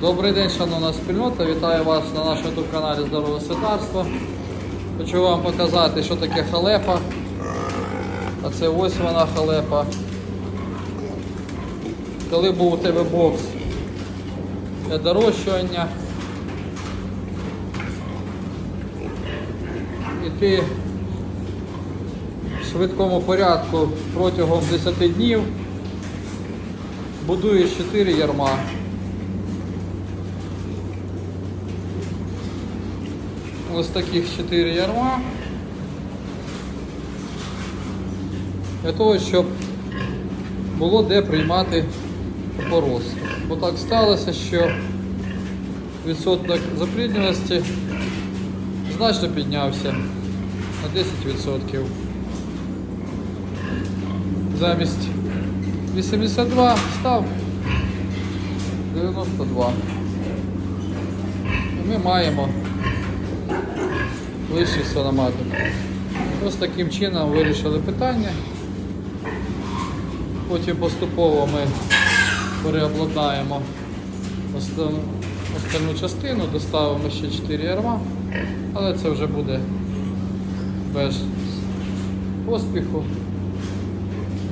Добрий день, шановна спільнота. Вітаю вас на нашому youtube каналі Здорове Світарство. Хочу вам показати, що таке халепа. А це ось вона халепа. Коли був у тебе бокс для дорощування, і ти в швидкому порядку протягом 10 днів будуєш 4 ярма. Ось таких 4 ярма. Для того, щоб було де приймати опороз. Бо так сталося, що відсоток заплідненості значно піднявся на 10%. Замість 82 став 92. І ми маємо вищий сономатик. Ось таким чином вирішили питання. Потім поступово ми переобладнаємо остальну частину, доставимо ще 4 ярма, але це вже буде без поспіху.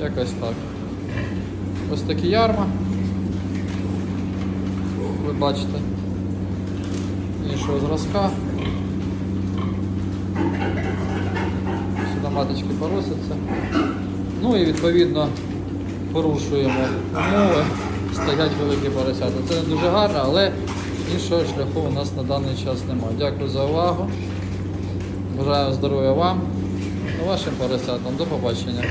Якось так. Ось такі ярма. Ви бачите іншого зразка. Маточки поросяться. Ну і відповідно порушуємо умови, стоять великі поросята. Це не дуже гарно, але іншого шляху у нас на даний час немає. Дякую за увагу. Бажаю здоров'я вам та вашим поросятам. До побачення.